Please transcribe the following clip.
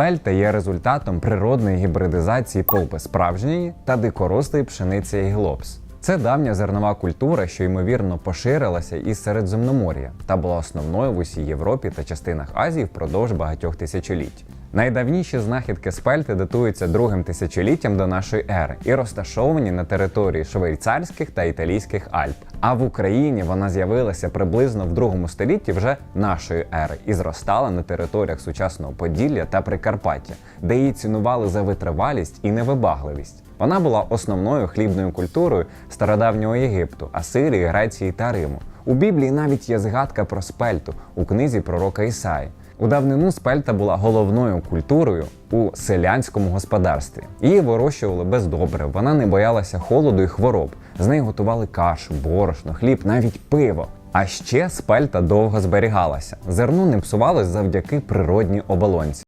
Спельта є результатом природної гібридизації полпи справжньої та дикорослої пшениці Гілопс. Це давня зернова культура, що ймовірно поширилася із Середземномор'я та була основною в усій Європі та частинах Азії впродовж багатьох тисячоліть. Найдавніші знахідки спельти датуються другим тисячоліттям до нашої ери і розташовані на території швейцарських та італійських Альп. А в Україні вона з'явилася приблизно в другому столітті вже нашої ери і зростала на територіях сучасного Поділля та Прикарпаття, де її цінували за витривалість і невибагливість. Вона була основною хлібною культурою стародавнього Єгипту, Асирії, Греції та Риму. У Біблії навіть є згадка про спельту у книзі пророка Ісаї. У давнину спельта була головною культурою у селянському господарстві. Її вирощували без добрив, вона не боялася холоду і хвороб. З неї готували кашу, борошно, хліб, навіть пиво. А ще спельта довго зберігалася. Зерно не псувалось завдяки природній оболонці.